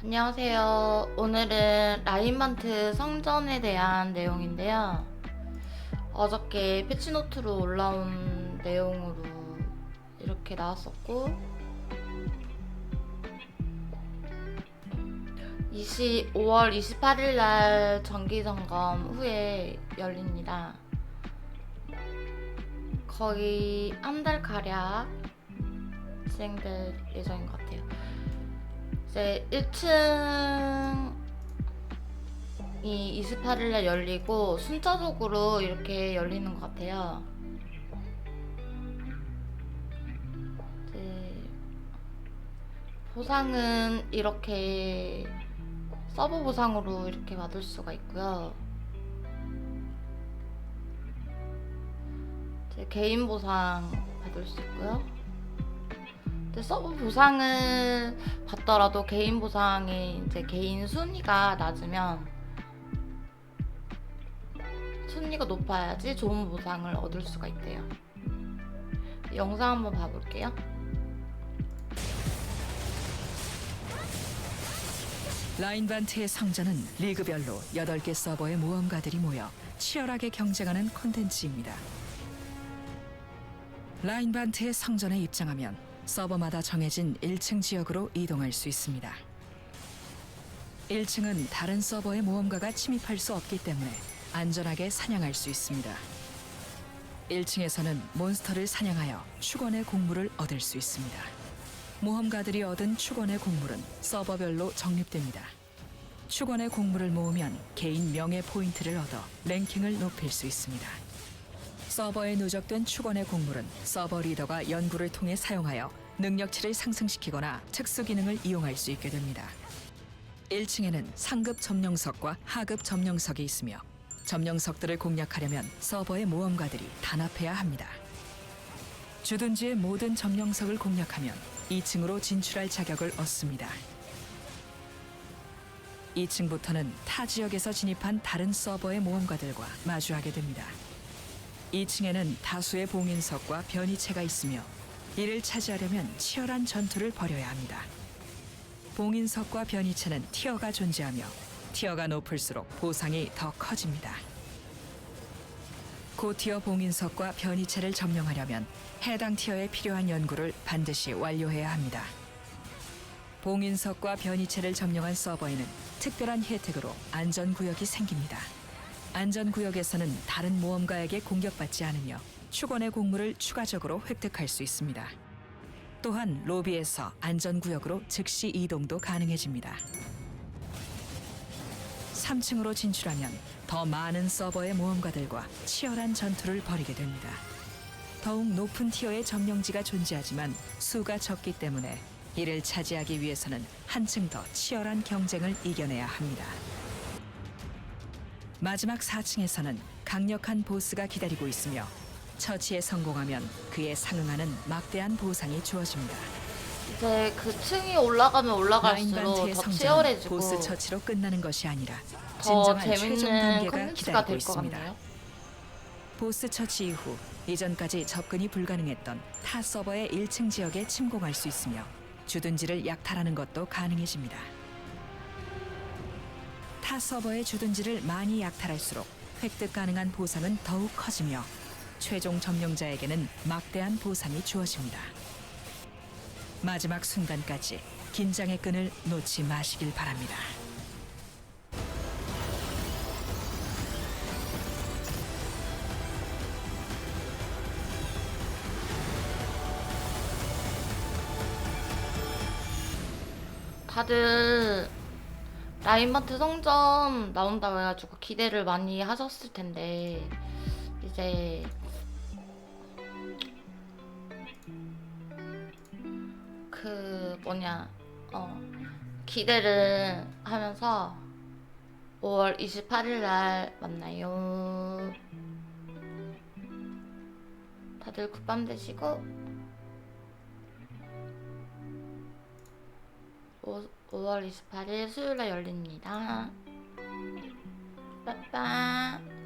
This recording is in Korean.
안녕하세요. 오늘은 라인만트 성전에 대한 내용인데요. 어저께 패치노트로 올라온 내용으로 이렇게 나왔었고 20, 5월 28일 날 정기 점검 후에 열립니다. 거의 한 달 가량 진행될 예정인 것 같아요. 이제 1층이 28일에 열리고 순차적으로 이렇게 열리는 것 같아요. 보상은 이렇게 서브 보상으로 이렇게 받을 수가 있고요. 이제 개인 보상 받을 수 있고요. 서브 보상을 받더라도 개인 보상이 이제 개인 순위가 낮으면 순위가 높아야지 좋은 보상을 얻을 수가 있대요. 영상 한번 봐볼게요. 라인반트의 성전은 리그별로 8개 서버의 모험가들이 모여 치열하게 경쟁하는 콘텐츠입니다. 라인반트의 성전에 입장하면 서버마다 정해진 1층 지역으로 이동할 수 있습니다. 1층은 다른 서버의 모험가가 침입할 수 없기 때문에 안전하게 사냥할 수 있습니다. 1층에서는 몬스터를 사냥하여 축원의 곡물을 얻을 수 있습니다. 모험가들이 얻은 축원의 곡물은 서버별로 적립됩니다. 축원의 곡물을 모으면 개인 명예 포인트를 얻어 랭킹을 높일 수 있습니다. 서버에 누적된 축원의 곡물은 서버 리더가 연구를 통해 사용하여 능력치를 상승시키거나 특수 기능을 이용할 수 있게 됩니다. 1층에는 상급 점령석과 하급 점령석이 있으며 점령석들을 공략하려면 서버의 모험가들이 단합해야 합니다. 주둔지의 모든 점령석을 공략하면 2층으로 진출할 자격을 얻습니다. 2층부터는 타 지역에서 진입한 다른 서버의 모험가들과 마주하게 됩니다. 2층에는 다수의 봉인석과 변이체가 있으며 이를 차지하려면 치열한 전투를 벌여야 합니다. 봉인석과 변이체는 티어가 존재하며 티어가 높을수록 보상이 더 커집니다. 고티어 봉인석과 변이체를 점령하려면 해당 티어에 필요한 연구를 반드시 완료해야 합니다. 봉인석과 변이체를 점령한 서버에는 특별한 혜택으로 안전구역이 생깁니다. 안전구역에서는 다른 모험가에게 공격받지 않으며 축원의 곡물을 추가적으로 획득할 수 있습니다. 또한 로비에서 안전구역으로 즉시 이동도 가능해집니다. 3층으로 진출하면 더 많은 서버의 모험가들과 치열한 전투를 벌이게 됩니다. 더욱 높은 티어의 점령지가 존재하지만 수가 적기 때문에 이를 차지하기 위해서는 한층 더 치열한 경쟁을 이겨내야 합니다. 마지막 4층에서는 강력한 보스가 기다리고 있으며 처치에 성공하면 그에 상응하는 막대한 보상이 주어집니다. 이제 그 층이 올라가면 올라갈수록 더 치열해지고 보스 처치로 끝나는 것이 아니라 더 진정한 최종 재밌는 단계가 기다리고 될 것 있습니다. 같네요. 보스 처치 이후 이전까지 접근이 불가능했던 타 서버의 1층 지역에 침공할 수 있으며 주둔지를 약탈하는 것도 가능해집니다. 타 서버의 주둔지를 많이 약탈할수록 획득 가능한 보상은 더욱 커지며 최종 점령자에게는 막대한 보상이 주어집니다. 마지막 순간까지 긴장의 끈을 놓지 마시길 바랍니다. 다들 라인마트 성전 나온다고 해가지고 기대를 많이 하셨을 텐데 이제 그 뭐냐 어 기대를 하면서 5월 28일 날 만나요. 다들 굿밤 되시고 5, 월 28일 수요일날 열립니다. 빠빠.